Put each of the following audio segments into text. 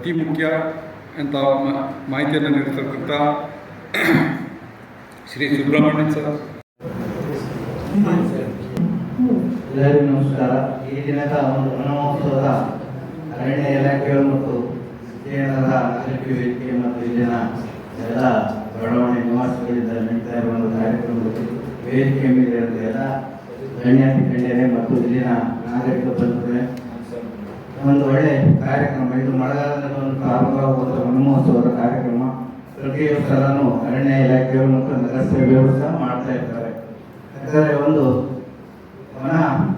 ಅತಿ ಮುಖ್ಯ ಅಂತ ಮಾಹಿತಿಯನ್ನು ನೀಡಿರ್ತಕ್ಕಂಥ ಶ್ರೀ ಸುಬ್ರಹ್ಮಣ್ಯ ಸರ್. ಎಲ್ಲರಿಗೂ ನಮಸ್ಕಾರ. ಈ ದಿನದ ಒಂದು ವನಮಹೋತ್ಸವದ ಅರಣ್ಯ ಇಲಾಖೆಗಳು ಮತ್ತು ಕೇರಳದ ನಾಗರಿಕ ವೇದಿಕೆ ಮತ್ತು ಇಲ್ಲಿನ ಎಲ್ಲ ಬಡಾವಣೆ ನಿವಾಸಿಗಳಿಂದ ನಡೀತಾ ಇರುವ ಒಂದು ಕಾರ್ಯಕ್ರಮದಲ್ಲಿ ವೇದಿಕೆ ಮೇಲೆ ಎಲ್ಲ ಗಣ್ಯಾತಿ ಗಣ್ಯರೇ ಮತ್ತು ಇಲ್ಲಿನ ನಾಗರಿಕ ಬಂಧುಗಳೇ ಒಂದು ಒಳ್ಳೆ ಕಾರ್ಯಕ್ರಮ. ಇದು ಮಳೆಗಾಲದಲ್ಲಿ ಒಂದು ವನಮಹೋತ್ಸವದ ಕಾರ್ಯಕ್ರಮ. ಪ್ರತಿ ವರ್ಷನೂ ಅರಣ್ಯ ಇಲಾಖೆಯವರು ಮತ್ತು ನಗರಸಭೆಯವರು ಸಹ ಮಾಡ್ತಾ ಇರ್ತಾರೆ ಯಾಕಂದರೆ ಒಂದು ವನ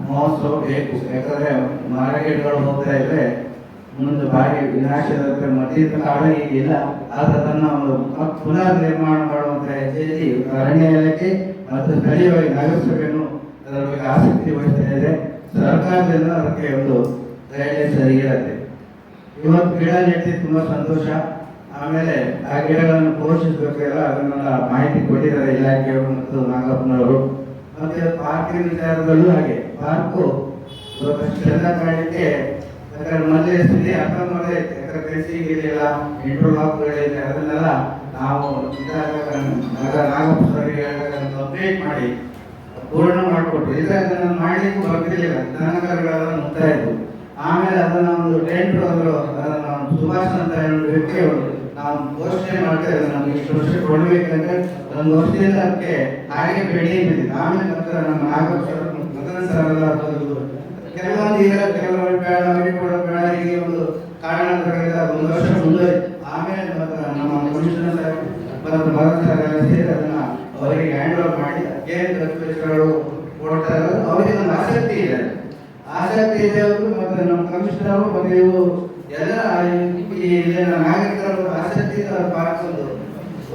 ಮಹೋತ್ಸವ ಬೇಕು. ಯಾಕಂದರೆ ಮಾರ್ಕೆಟ್ಗಳು ಹೋಗ್ತಾ ಇದ್ರೆ ಮುಂದೆ ಭಾರಿ ವಿನಾಶದ ಮಧ್ಯದ ಕಾಲ ಈಗಿಲ್ಲ. ಆದ್ರೆ ತನ್ನ ಒಂದು ಪುನರ್ ನಿರ್ಮಾಣ ಮಾಡುವಂತ ಹೆಜ್ಜೆಯಲ್ಲಿ ಅರಣ್ಯ ಇಲಾಖೆ ಮತ್ತು ಸ್ಥಳೀಯವಾಗಿ ನಗರಸಭೆಯನ್ನು ಅದರ ಬಗ್ಗೆ ಆಸಕ್ತಿ ವಹಿಸ್ತಾ ಇದೆ. ಸರ್ಕಾರದಿಂದ ಅದಕ್ಕೆ ಒಂದು ಗೈಡ್ಲೈನ್ಸ್ ಇರುತ್ತೆ ಇವತ್ತು ಗಿಡ ನೆಟ್ಟಿ ತುಂಬಾ ಸಂತೋಷ. ಆಮೇಲೆ ಆ ಗಿಡಗಳನ್ನು ಪೋಷಿಸಬೇಕೆಲ್ಲ ಅದನ್ನೆಲ್ಲ ಮಾಹಿತಿ ಕೊಟ್ಟಿದ್ದಾರೆ ಇಲಾಖೆಯವರು ಮತ್ತು ನಾಗಪ್ಪನವರು. ಮತ್ತೆ ಪಾರ್ಕಿನ ವಿಚಾರದಲ್ಲೂ ಹಾಗೆ. ಪಾರ್ಕು ಚೆಂದ ಕಾಣಲಿಕ್ಕೆ ಯಾಕಂದ್ರೆ ಮೊದಲೇ ಸ್ಥಿತಿ ಅರ್ಥ ಮಾಡದೆ ಫೆನ್ಸಿಂಗ್ ಇರಲಿಲ್ಲ ಇಂಟರ್ಲಾಕ್ಗಳಿದೆ ಅದನ್ನೆಲ್ಲ ನಾವು ನಾಗಪ್ಪ ಸರಿಗೆ ಅಪ್ಡೇಟ್ ಮಾಡಿ, ಪೂರ್ಣ ಮಾಡಿಕೊಟ್ಟು ಇಲ್ಲ ಅದನ್ನು ಮಾಡಲಿಕ್ಕೂ ಬರ್ತಿರ್ಲಿಲ್ಲ. ದನಕರುಗಳೆಲ್ಲ ನುಗ್ತಾ ಇದ್ವು ಆಮೇಲೆ ಅದನ್ನ ಒಂದು ಟೆಂಟ್ ಅಂದ್ರು ಅದನ್ನ ಸುಭಾಷ್ ಅಂತ ವ್ಯಕ್ತಿ ಅವರು ನಾವು ಘೋಷಣೆ ಮಾಡ್ತಾ ಇದ್ದೀವಿ ನಮ್ಗೆ ಇಷ್ಟು ವರ್ಷ ಕೊಡ್ಬೇಕಂದ್ರೆ ಒಂದು ವರ್ಷದಿಂದ ಅದಕ್ಕೆ ಹಾಗೆ ಬೆಳಿ ಬಿದ್ದಿದೆ ಆಮೇಲೆ ನಂತರ ನಮ್ಮ ನಾಗಪ್ಪ ಸರ್, ಮದನ ಸರ್ ಎಲ್ಲ ಕೆಲವೊಂದು ಈಗ ಕೆಲವರು ಬೇಡ ಅವರಿಗೆ ಕೂಡ ಬೇಡ, ಹೀಗೆ ಒಂದು ಕಾರಣಗಳಿಂದ ಒಂದು ವರ್ಷ ಮುಂದೆ ಆಮೇಲೆ ಮತ್ತೆ ನಮ್ಮ ಕಮಿಷನರ್ ಸಾಹೇಬ್ ಮತ್ತು ಭರತ್ ಸರ್ ಸೇರಿ ಅದನ್ನ ಅವರಿಗೆ ಹ್ಯಾಂಡ್ ಓವರ್ ಮಾಡಿ ಏನು ತರಬೇತಿಗಳು ಕೊಡ್ತಾ ಇರೋದು, ಅವರಿಗೆ ಒಂದು ಆಸಕ್ತಿ ಇದೆ. ಆಸಕ್ತಿ ಇದೆ ಅವರು ಮತ್ತೆ ನಮ್ಮ ಕಮಿಷನರ್ ಅವರು ಮತ್ತೆ ಇವು ಎಲ್ಲ ಇಲ್ಲಿನ ನಾಗರಿಕರ ಆಸಕ್ತಿ ಪಾಲಿಸೋದು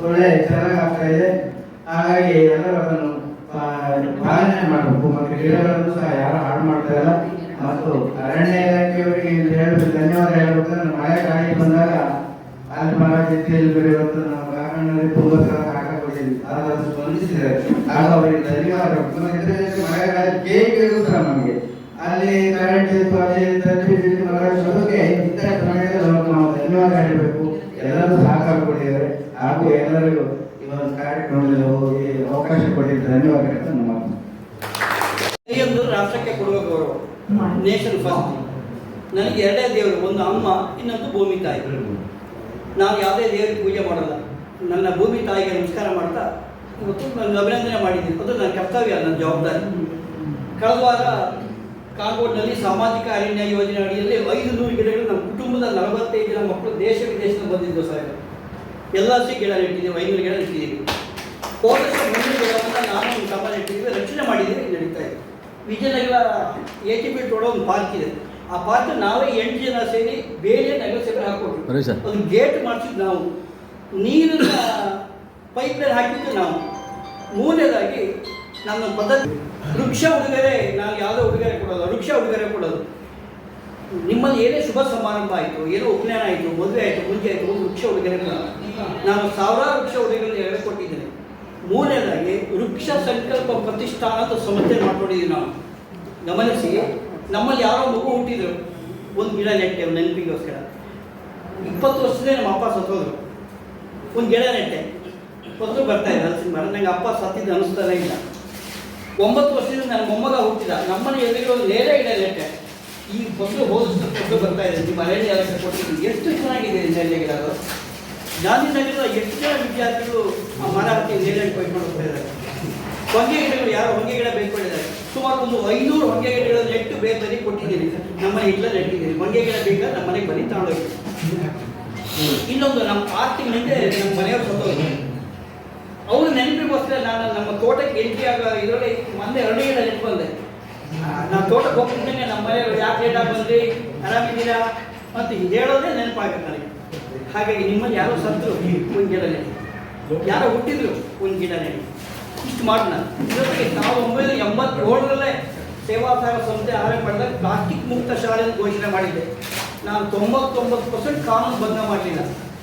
ಒಳ್ಳೆ ಚೆನ್ನಾಗಿ ಆಗ್ತಾ ಇದೆ. ಹಾಗಾಗಿ ಎಲ್ಲರೂ ಅದನ್ನು ಪಾಲನೆ ಮಾಡಬೇಕು. ಮತ್ತು ಗಿಡಗಳನ್ನು ಸಹ ಯಾರು ಹಾಳು ಮಾಡ್ತಾ ಇಲ್ಲ. ಮತ್ತು ಅರಣ್ಯ ಇಲಾಖೆಯವರಿಗೆ ಹೇಳಬೇಕು, ಧನ್ಯವಾದ ಹೇಳ್ಬೇಕಂದ್ರೆ ಮಳೆ ಗಾಳಿ ಬಂದಾಗ ಅಲ್ಲಿ ಮರ ಜೊತೆಯಲ್ಲಿ ಬೆಳೆಯುವಂತ ನಾವು ಕಾರಣದಲ್ಲಿ ತುಂಬಾ ಸಲ ಹಾಕಿಕೊಂಡಿದ್ವಿ ಆದ್ರೆ ಸ್ಪಂದಿಸಿದ್ದಾರೆ. ಆಗ ಅವರಿಗೆ ಧನ್ಯವಾದ ಮಳೆ ಗಾಳಿ ಸಹ ನಮಗೆ? ಅಲ್ಲಿ ಕರೆಂಟ್ ಸಮಯದಲ್ಲಿ ನಾವು ಧನ್ಯವಾದ ಹೇಳಬೇಕು. ಎಲ್ಲರೂ ಸಹಕಾರ ಕೊಟ್ಟಿದ್ದಾರೆ. ಹಾಗೂ ಎಲ್ಲರಿಗೂ ಈ ಒಂದು ಕಾರ್ಯಕ್ರಮದಲ್ಲಿ ಹೋಗಿ ಅವಕಾಶ ಕೊಟ್ಟಿದ್ದ ಧನ್ಯವಾದ ನಮ್ಮ ರಾಷ್ಟ್ರಕ್ಕೆ ಕೊಡುವ ಗೌರವ. ನೇಷನ್ ಫಸ್ಟ್ ನನಗೆ ಎರಡೇ ದೇವರು, ಒಂದು ಅಮ್ಮ, ಇನ್ನೊಂದು ಭೂಮಿ ತಾಯಿ. ನಾವು ಯಾವುದೇ ದೇವರಿಗೆ ಪೂಜೆ ಮಾಡಲ್ಲ. ನನ್ನ ಭೂಮಿ ತಾಯಿಗೆ ನಮಸ್ಕಾರ ಮಾಡ್ತಾ, ಇವತ್ತು ನಾನು ಅಭಿನಂದನೆ ಮಾಡಿದ್ದೀನಿ. ಅದು ನನ್ನ ಕರ್ತವ್ಯ, ನನ್ನ ಜವಾಬ್ದಾರಿ. ಕಳೆದ ವಾರ ಕಾಗೋಡ್ನಲ್ಲಿ ಸಾಮಾಜಿಕ ಅರಣ್ಯ ಯೋಜನೆ ಅಡಿಯಲ್ಲಿ ಐದು ನೂರು ಗಿಡಗಳು ನಮ್ಮ ಕುಟುಂಬದ ನಲವತ್ತೈದು ಜನ ಮಕ್ಕಳು ದೇಶ ವಿದೇಶದಿಂದ ಬಂದಿದ್ದು ಸರ್. ಎಲ್ಲ ಸಿ ಗಿಡ ನೆಟ್ಟಿದ್ದೀವಿ ಐನೂರು ಗಿಡ ನೆಟ್ಟಿದ್ದೀವಿ. ಹೋದ ಮುನ್ನೂರು ಗಿಡವನ್ನು ನಾನು ರಕ್ಷಣೆ ಮಾಡಿದ್ದೀವಿ ನಡೀತಾ ಇದೆ. Vijayanagar A T B road ಒಂದು ಪಾರ್ಕ್ ಇದೆ. ಆ ಪಾರ್ಕ್ ನಾವೇ ಎಂಟು ಜನ ಸೇರಿ ಬೇರೆ ನಗರ ಸೇರಿ ಸರ್. ಒಂದು ಗೇಟ್ ಮಾಡಿಸಿದ್ದು ನಾವು. ನೀರಿನ ಪೈಪ್ ಲೈನ್ ಹಾಕಿದ್ದು ನಾವು. ಮೂರನೇದಾಗಿ ನಮ್ಮ ಪದ್ಧತಿ ವೃಕ್ಷ ಉಡುಗೊರೆ, ನಾವು ಯಾವುದೋ ಉಡುಗೊರೆ ಕೊಡೋದು ವೃಕ್ಷ ಉಡುಗೊರೆ ಕೊಡೋದು. ನಿಮ್ಮಲ್ಲಿ ಏನೇ ಶುಭ ಸಮಾರಂಭ ಆಯಿತು, ಏನೋ ಉಪನಯನ ಆಯಿತು, ಮದುವೆ ಆಯಿತು ಮುಂಚೆ ಆಯಿತು, ಒಂದು ವೃಕ್ಷ ಉಡುಗೊರೆ. ನಾನು ಸಾವಿರಾರು ವೃಕ್ಷ ಉಡುಗೊರೆ ಹೇಳಿಕೊಟ್ಟಿದ್ದೇನೆ ಮೂರನೇದಾಗಿ ವೃಕ್ಷ ಸಂಕಲ್ಪ ಪ್ರತಿಷ್ಠಾನ ಅಂತ ಸಮಸ್ಯೆ ಮಾಡ್ಕೊಂಡಿದ್ದೀವಿ ನಾವು. ಗಮನಿಸಿ, ನಮ್ಮಲ್ಲಿ ಯಾರೋ ಮಗು ಹುಟ್ಟಿದ್ರು, ಒಂದು ಗಿಡ ನೆಟ್ಟೆ ನೆನಪಿಗೋಸ್ಕರ. ಇಪ್ಪತ್ತು ವರ್ಷದೇ ನಮ್ಮ ಅಪ್ಪ ಸತ್ತೋದ್ರು. ಒಂದು ಗಿಡ ನೆಟ್ಟೆ. ಬರ್ತಾ ಇದೆ ಹಲಸಿನ ಮರ. ನಂಗೆ ಅಪ್ಪ ಸತ್ತಿದ್ದು ಅನಿಸ್ತಾನೆ ಇಲ್ಲ. ಒಂಬತ್ತು ವರ್ಷದಿಂದ ನನ್ನ ಮೊಮ್ಮಗ ಹುಟ್ಟಿದ. ನಮ್ಮನೆ ಎದುರಿಗೆ ಒಂದು ನೇರ ಗಿಡ ನೆಟ್ಟೆ. ಈ ಮೊದಲು ಹೋದಷ್ಟು ಫಸಲು ಬರ್ತಾ ಇದೆ. ನಿಮ್ಮ ಅರಣ್ಯ ಇಲಾಖೆ ಕೊಟ್ಟಿದ್ದೀನಿ. ಎಷ್ಟು ಚೆನ್ನಾಗಿದೆ ನೇರಳೆ ಗಾಂಧಿನಗರದ ಎಷ್ಟು ಜನ ವಿದ್ಯಾರ್ಥಿಗಳು ಆ ಮರ ಹತ್ತಿ ನೇರಳೆ ಕೊಯ್ಕೊಂಡು ಹೋಗ್ತಾ ಇದ್ದಾರೆ ಹೊಂಗೆ ಗಿಡಗಳು ಯಾರು? ಹೊಂಗೆ ಗಿಡ ಬೇಕೊಂಡಿದ್ದಾರೆ ಸುಮಾರು ಒಂದು ಐನೂರು ಹೊಂಗೆ ಗಿಡಗಳು ನೆಟ್ಟು ಬೇರೆ ಬರೀ ಕೊಟ್ಟಿದ್ದೀನಿ. ನಮ್ಮನೆ ಇಲ್ಲ ನೆಟ್ಟಿದ್ದೀನಿ. ಹೊಂಗೆ ಗಿಡ ಬೇಕಾದ್ರೆ ನಮ್ಮನೆಗೆ ಬನ್ನಿ ತಗೊಂಡೋಗಿ. ಇನ್ನೊಂದು ನಮ್ಮ ಆರು ಮುಂದೆ ನಮ್ಮ ಮನೆಯವ್ರು ಅವ್ರ ನೆನಪಿಗೋಸ್ಕರ ನಾನು ನಮ್ಮ ತೋಟಕ್ಕೆ ಎಂಟ್ರಿ ಆಗೋ ಇದರಲ್ಲಿ ಮೊನ್ನೆ ಎರಡು ನೆಟ್ಟು ಬಂದೆ. ನಾನು ತೋಟಕ್ಕೆ ಹೋಗ್ತಿದ್ದೇನೆ ನಮ್ಮ ಮನೆಯವರು ಯಾಕೆ ಲೇಟ್ ಆಗಿ ಬಂದ್ರಿ? ಆರಾಮಿದ್ದೀರಾ? ಮತ್ತು ಹೇಳೋದೇ ನೆನಪಾಗುತ್ತೆ ನನಗೆ. ಹಾಗಾಗಿ ನಿಮ್ಮಲ್ಲಿ ಯಾರೋ ಸತ್ತರು ಒಂದು ಗಿಡನೇ ಯಾರೋ ಹುಟ್ಟಿದ್ರು ಒಂದು ಗಿಡನೇ ಇಷ್ಟು ಇಷ್ಟು ನಾನು ನಾವು ಒಂಬೈನೂರ ಎಂಬತ್ತೇಳರಲ್ಲೇ ಸೇವಾ ಸಾರ ಸಂಸ್ಥೆ ಆರಂಭ ಮಾಡಿದಾಗ ಪ್ಲಾಸ್ಟಿಕ್ ಮುಕ್ತ ಶಾಲೆ ಘೋಷಣೆ ಮಾಡಿದ್ದೆ. ನಾನು ತೊಂಬತ್ತೊಂಬತ್ತು ಪರ್ಸೆಂಟ್ ಕಾನೂನು ಭಂಗ ಮಾಡಲಿಲ್ಲ.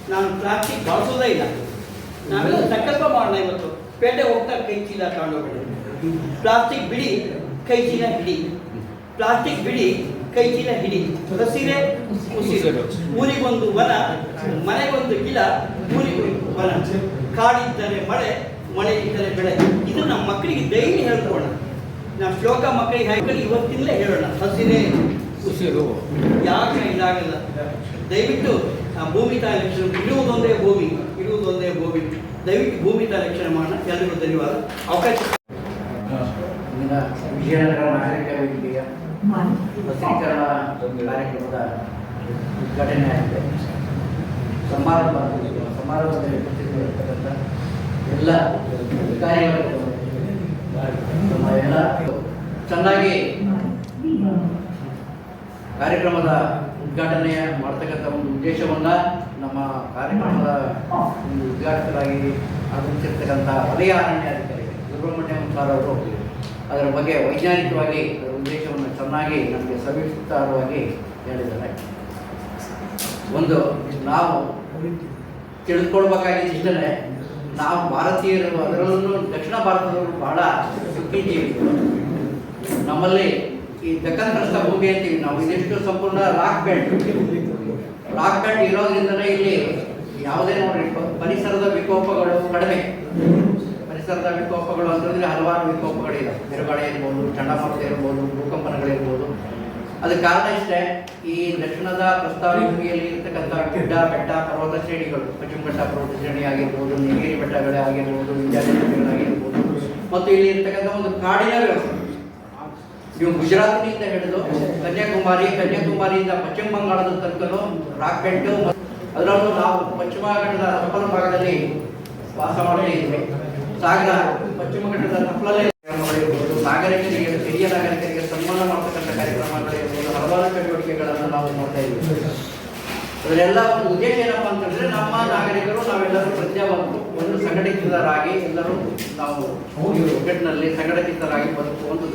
ನಾನು ಪ್ಲಾಸ್ಟಿಕ್ ಬಳಸೋದೇ ಇಲ್ಲ. ನಾವೆಲ್ಲ ಸಂಕಲ್ಪ ಮಾಡೋಣ ಇವತ್ತು. ಪೇಟೆ ಹೋಗ್ತಾ ಕೈ ಚೀಲ ತಗೊಂಡೋಗ್ಬಿಡಿ ಪ್ಲಾಸ್ಟಿಕ್ ಬಿಡಿ ಕೈ ಚೀಲ ಹಿಡಿ. ಪ್ಲಾಸ್ಟಿಕ್ ಬಿಡಿ ಕೈ ಚೀಲ ಹಿಡಿ. ಹಸಿರೆ ಉಸಿರು. ಊರಿಗೊಂದು ವನ ಮನೆಗೊಂದು ಗಿಡ ಊರಿಗೊಂದು ವನ. ಕಾಡಿದ್ದರೆ ಮಳೆ ಮಳೆ ಇದ್ದರೆ ಬೆಳೆ. ಇದು ನಮ್ಮ ಮಕ್ಕಳಿಗೆ ಡೈಲಿ ಹೇಳ್ಕೊಳ್ಳೋಣ ನಾವು ಶ್ಲೋಕ ಮಕ್ಕಳಿಗೆ ಹಾಕಿ ಇವತ್ತಿಂದಲೇ ಹೇಳೋಣ. ಹಸಿರೇ ಉಸಿರು. ಯಾಕೆ ಇದಾಗಲ್ಲ ದಯವಿಟ್ಟು ಆ ಭೂಮಿ ತಾಯಿ ಇರುವುದೊಂದೇ ಭೂಮಿ ಇರುವುದೊಂದೇ ಭೂಮಿ. ದಯವಿಟ್ಟು ಭೂಮಿ ತಾಯಿ ಲಕ್ಷಣ ಮಾಡೋಣ ಎಲ್ಲರಿಗೂ ಧನ್ಯವಾದ. ಅವಕಾಶ ವಿಜಯನಗರ ನಾಗರಿಕ ವೇದಿಕೆಯ ವಸೀಕರಣ ಕಾರ್ಯಕ್ರಮದ ಉದ್ಘಾಟನೆ ಆಗಿದೆ. ಸಮಾರಂಭ ಸಮಾರಂಭದಲ್ಲಿ ಉಪಸ್ಥಿತರಿರ್ತಕ್ಕಂಥ ಎಲ್ಲ ಅಧಿಕಾರಿಗಳು ನಮ್ಮ ಎಲ್ಲ ಚೆನ್ನಾಗಿ ಕಾರ್ಯಕ್ರಮದ ಉದ್ಘಾಟನೆಯ ಮಾಡ್ತಕ್ಕಂಥ ಒಂದು ಉದ್ದೇಶವನ್ನ ನಮ್ಮ ಕಾರ್ಯಕ್ರಮದ ಒಂದು ಉದ್ಘಾಟಕರಾಗಿ ಆಗಮಿಸಿರ್ತಕ್ಕಂಥ ವಲಯ ಅರಣ್ಯಾಧಿಕಾರಿ ಸುಬ್ರಹ್ಮಣ್ಯಂ ಸಾರ್ ಅವರು ಅದರ ಬಗ್ಗೆ ವೈಜ್ಞಾನಿಕವಾಗಿ ಅದರ ಉದ್ದೇಶವನ್ನು ಚೆನ್ನಾಗಿ ನಮಗೆ ಸವಿಸ್ತಾರವಾಗಿ ಹೇಳಿದ್ದಾರೆ. ಒಂದು ನಾವು ತಿಳಿದುಕೊಳ್ಬೇಕಾಗಿದ್ದು ಇಷ್ಟೇ ನಾವು ಭಾರತೀಯರು ಅದರಲ್ಲೂ ದಕ್ಷಿಣ ಭಾರತದವರು ಬಹಳ ಸುಖಿ ಜೀವಿಗಳು ನಮ್ಮಲ್ಲಿ ಈ ದಕ್ಕನ್ ಪ್ರಸ್ಥ ಭೂಮಿ ಅಂತೀವಿ ನಾವು ಇದಿಷ್ಟು ಸಂಪೂರ್ಣ ರಾಕ್ ಬೆಲ್ಟ್ ರಾಕ್ ಬೆಲ್ಟ್ ಇರೋದ್ರಿಂದಲೇ ಇಲ್ಲಿ ಯಾವುದೇ ನೋಡ್ರಿ ಪರಿಸರದ ವಿಕೋಪಗಳು ಕಡಿಮೆ. ಪರಿಸರದ ವಿಕೋಪಗಳು ಅಂತಂದ್ರೆ ಹಲವಾರು ವಿಕೋಪಗಳಿದೆ. ಬಿರುಗಾಳಿ ಇರ್ಬೋದು, ಚಂಡಮಾರುತ ಇರ್ಬೋದು, ಭೂಕಂಪನಗಳಿರ್ಬೋದು. ಅದಕ್ಕೆ ಕಾರಣ ಇಷ್ಟೇ, ಈ ದಕ್ಷಿಣದ ಪ್ರಸ್ತಾವ ಭೂಮಿಯಲ್ಲಿ ಇರ್ತಕ್ಕಂಥ ಗುಡ್ಡ, ಬೆಟ್ಟ, ಪರ್ವತ ಶ್ರೇಣಿಗಳು, ಪಶ್ಚಿಮ ಘಟ್ಟ, ಪರ್ವತ ಶ್ರೇಣಿ ಆಗಿರ್ಬೋದು ನೀಲಗಿರಿ ಬೆಟ್ಟಗಳೇ ಆಗಿರ್ಬೋದು ಬೆಟ್ಟಗಳಾಗಿರ್ಬೋದು ಮತ್ತು ಇಲ್ಲಿ ಇರ್ತಕ್ಕಂಥ ಒಂದು ಕಾಡಿನ ವ್ಯವಸ್ಥೆ. ನೀವು ಗುಜರಾತ್ನಿಂದ ಹಿಡಿದು ಕನ್ಯಾಕುಮಾರಿ, ಕನ್ಯಾಕುಮಾರಿಯಿಂದ ಪಶ್ಚಿಮ ಬಂಗಾಳದ ತನಕನೂ ರಾಕ್ ಬೆಲ್ಟು ಮತ್ತು ಅದರಲ್ಲೂ ನಾವು ಪಶ್ಚಿಮ ಘಟ್ಟದ ಸಫಲ ಭಾಗದಲ್ಲಿ ವಾಸ ಇದ್ವಿ. ಸಾಗರ ಪಶ್ಚಿಮ ಘಟ್ಟದ ಮಾಡಿರಬಹುದು ನಾಗರಿಕರಿಗೆ ಹಿರಿಯ ನಾಗರಿಕರಿಗೆ ಸನ್ಮಾನ ಮಾಡ್ತಕ್ಕಂಥ ಕಾರ್ಯಕ್ರಮಗಳಿರ್ಬೋದು. ಹಲವಾರು ಚಟುವಟಿಕೆಗಳನ್ನು ನಾವು ನೋಡ್ತಾ ಇದ್ವಿ. ಅದರೆಲ್ಲ ಒಂದು ಉದ್ದೇಶ ಏನಪ್ಪ ಅಂತಂದ್ರೆ ನಮ್ಮ ನಾಗರಿಕರು ನಾವೆಲ್ಲರೂ ಪ್ರಜ್ಞಾವಂತರು ಒಂದು ಸಂಘಟಿತರಾಗಿ ಎಲ್ಲರೂ ನಾವು ಒಗ್ಗಟ್ಟಿನಲ್ಲಿ ಸಂಘಟಿತರಾಗಿ ಬದುಕುವ ಒಂದು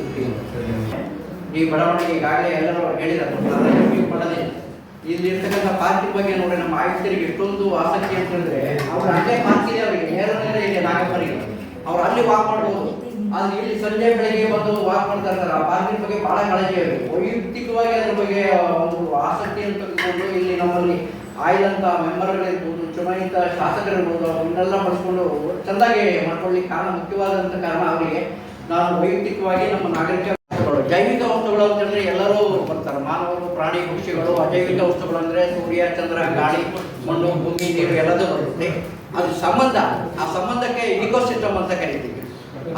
ಈ ಬಡಾವಣೆಗೆ ಈಗಾಗಲೇ ಎಲ್ಲರೂ ಹೇಳಿದ್ದಾರೆ ಪಡದೆ ಇಲ್ಲಿರ್ತಕ್ಕಂಥ ಪಾರ್ಟಿ ಬಗ್ಗೆ ನೋಡಿ ನಮ್ಮ ಆಯುಕ್ತರಿಗೆ ಎಷ್ಟೊಂದು ಆಸಕ್ತಿ ಅಂತಂದ್ರೆ ಅವ್ರು ಅಲ್ಲೇ ಇದೆ ಅವರಿಗೆ ನೇರ ಇದೆ ನಾಗಪ್ಪರಿಗೆ. ಅವ್ರು ಅಲ್ಲಿ ವಾಕ್ ಮಾಡ್ಬೋದು. ಆದ್ರೆ ಇಲ್ಲಿ ಸಂಜೆ ಬೆಳಗ್ಗೆ ಬಂದು ವಾಕ್ ಮಾಡ್ತಾ ಇರ್ತಾರೆ. ಆ ಪಾರ್ಕಿನ ಬಗ್ಗೆ ಬಹಳ ಕಾಳಜಿ ಇರುತ್ತೆ. ವೈಯಕ್ತಿಕವಾಗಿ ಅದ್ರ ಬಗ್ಗೆ ಒಂದು ಆಸಕ್ತಿಯನ್ನು ತೆಗೆದುಕೊಂಡು ಇಲ್ಲಿ ನಮ್ಮಲ್ಲಿ ಆಯ್ದಂತ ಮೆಂಬರ್ಗಳಿರ್ಬೋದು ಚುನಾಯಿತ ಶಾಸಕರಿರ್ಬೋದು ಅವನ್ನೆಲ್ಲ ಬಳಸ್ಕೊಂಡು ಚೆಂದಾಗಿ ಮಾಡ್ಕೊಳ್ಳಿ ಕಾರಣ ಮುಖ್ಯವಾದಂತ ಕಾರಣ ಅವರಿಗೆ ನಾನು ವೈಯಕ್ತಿಕವಾಗಿ ನಮ್ಮ ನಾಗರಿಕ ಜೈವಿಕ ವಸ್ತುಗಳು ಅಂತಂದ್ರೆ ಎಲ್ಲರೂ ಬರ್ತಾರೆ. ಮಾನವರು, ಪ್ರಾಣಿ, ಪಕ್ಷಿಗಳು, ಅಜೈವಿಕ ವಸ್ತುಗಳು ಅಂದ್ರೆ ಸೂರ್ಯ, ಚಂದ್ರ, ಗಾಳಿ, ಮಣ್ಣು, ಭೂಮಿ, ನೀರು ಎಲ್ಲದೂ ಬರುತ್ತೆ. ಅದು ಸಂಬಂಧ. ಆ ಸಂಬಂಧಕ್ಕೆ ಇಕೋಸಿಸ್ಟಮ್ ಅಂತ ಕರಿತೀವಿ.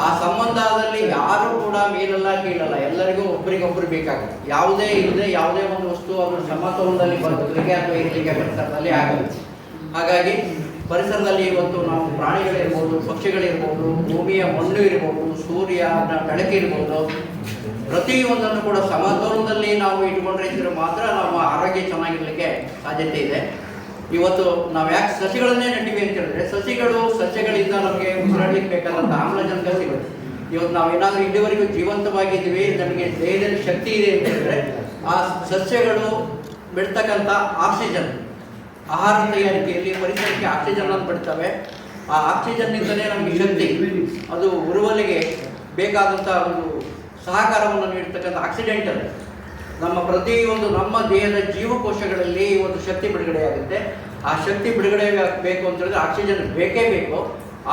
ಆ ಸಂಬಂಧದಲ್ಲಿ ಯಾರು ಕೂಡ ಮೇಲಲ್ಲ ಕೀಳಲ್ಲ. ಎಲ್ಲರಿಗೂ ಒಬ್ಬರಿಗೊಬ್ಬರು ಬೇಕಾಗುತ್ತೆ. ಯಾವುದೇ ಇಲ್ಲದೆ ಯಾವುದೇ ಒಂದು ವಸ್ತು ಅವರು ಸಮತೋಲನದಲ್ಲಿ ಬದುಕಲಿಕ್ಕೆ ಅಥವಾ ಇರಲಿಕ್ಕೆ ಪರಿಸರದಲ್ಲಿ ಆಗುತ್ತೆ. ಹಾಗಾಗಿ ಪರಿಸರದಲ್ಲಿ ಇವತ್ತು ನಾವು ಪ್ರಾಣಿಗಳಿರ್ಬೋದು, ಪಕ್ಷಿಗಳಿರ್ಬೋದು, ಭೂಮಿಯ ಮಣ್ಣು ಇರ್ಬೋದು, ಸೂರ್ಯ ಬೆಳಕಿರ್ಬೋದು ಪ್ರತಿಯೊಂದನ್ನು ಕೂಡ ಸಮತೋಲನದಲ್ಲಿ ನಾವು ಇಟ್ಕೊಂಡ್ರೆ ಮಾತ್ರ ನಮ್ಮ ಆರೋಗ್ಯ ಚೆನ್ನಾಗಿರ್ಲಿಕ್ಕೆ ಸಾಧ್ಯತೆ ಇದೆ. ಇವತ್ತು ನಾವು ಯಾಕೆ ಸಸಿಗಳನ್ನೇ ನೆಟ್ಟಿವಿ ಅಂತ ಹೇಳಿದ್ರೆ, ಸಸಿಗಳು ಸಸ್ಯಗಳಿಂದ ನಮಗೆ ಉಸಿರಾಡ್ಲಿಕ್ಕೆ ಬೇಕಾದಂಥ ಆಮ್ಲಜನಕ ಸಿಗುತ್ತೆ. ಇವತ್ತು ನಾವೇನಾದ್ರೂ ಇಲ್ಲಿವರೆಗೂ ಜೀವಂತವಾಗಿದ್ದೀವಿ, ನಮಗೆ ದೇಹದಲ್ಲಿ ಶಕ್ತಿ ಇದೆ ಅಂತ ಹೇಳಿದ್ರೆ, ಆ ಸಸ್ಯಗಳು ಬಿಡ್ತಕ್ಕಂಥ ಆಕ್ಸಿಜನ್, ಆಹಾರ ತಯಾರಿಕೆಯಲ್ಲಿ ಪರಿಸರಕ್ಕೆ ಆಕ್ಸಿಜನ್ ಅನ್ನು ಬಿಡ್ತವೆ. ಆ ಆಕ್ಸಿಜನ್ನಿಂದಲೇ ನಮಗೆ ಶಕ್ತಿ, ಅದು ಉರುವಲಿಗೆ ಬೇಕಾದಂಥ ಒಂದು ಸಹಕಾರವನ್ನು ನೀಡ್ತಕ್ಕಂಥ ಆಕ್ಸಿಡೆಂಟಲ್ ನಮ್ಮ ಪ್ರತಿಯೊಂದು ನಮ್ಮ ದೇಹದ ಜೀವಕೋಶಗಳಲ್ಲಿ ಒಂದು ಶಕ್ತಿ ಬಿಡುಗಡೆಯಾಗುತ್ತೆ ಆ ಶಕ್ತಿ ಬಿಡುಗಡೆ ಬೇಕು ಅಂತ ಹೇಳಿದ್ರೆ ಆಕ್ಸಿಜನ್ ಬೇಕೇ ಬೇಕು.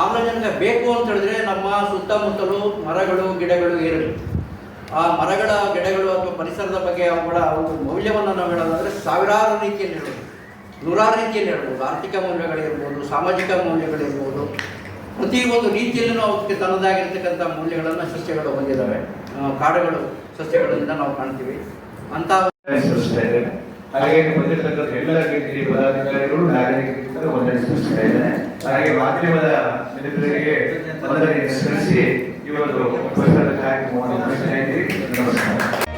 ಆಮ್ಲಜನಕ ಬೇಕು ಅಂತ ಹೇಳಿದ್ರೆ ನಮ್ಮ ಸುತ್ತಮುತ್ತಲು ಮರಗಳು, ಗಿಡಗಳು ಇರಲಿ. ಆ ಮರಗಳ, ಗಿಡಗಳು ಅಥವಾ ಪರಿಸರದ ಬಗ್ಗೆ ಅವುಗಳ ಒಂದು ಮೌಲ್ಯವನ್ನು ನಾವು ಹೇಳೋದಾದ್ರೆ ಸಾವಿರಾರು ರೀತಿಯಲ್ಲಿ ಹೇಳ್ಬೋದು ನೂರಾರು ರೀತಿಯಲ್ಲಿ ಹೇಳ್ಬೋದು ಆರ್ಥಿಕ ಮೌಲ್ಯಗಳಿರ್ಬೋದು, ಸಾಮಾಜಿಕ ಮೌಲ್ಯಗಳಿರ್ಬೋದು. ಪ್ರತಿಯೊಂದು ರೀತಿಯಲ್ಲೂ ಅವಕ್ಕೆ ತನ್ನದಾಗಿರ್ತಕ್ಕಂಥ ಮೌಲ್ಯಗಳನ್ನು ಸಸ್ಯಗಳು ಹೊಂದಿದ್ದಾವೆ. ಕಾಡುಗಳು ಸಸ್ಯಗಳಿಂದ ನಾವು ಕಾಣ್ತೀವಿ. ಅಂತ ಸೃಷ್ಟಿಸ್ತಾ ಇದ್ದೇನೆ ಹಾಗೆ ಬಂದಿರತಕ್ಕಂಥ ಎಲ್ಲ ರೀತಿಯ ಪದಾಧಿಕಾರಿಗಳು, ನಾಗರಿಕರು ವಂದನೆ ಸಲ್ಲಿಸ್ತಾ ಇದ್ದೇನೆ ಹಾಗೆ ಮಾಧ್ಯಮದ ಮಿತ್ರರಿಗೆ ವಂದನೆ ಸಲ್ಲಿಸಿ ಇವತ್ತು ಪರಿಸರದ ಕಾರ್ಯಕ್ರಮವನ್ನು ನಡೆಸ್ತಾ ನಮಸ್ಕಾರ.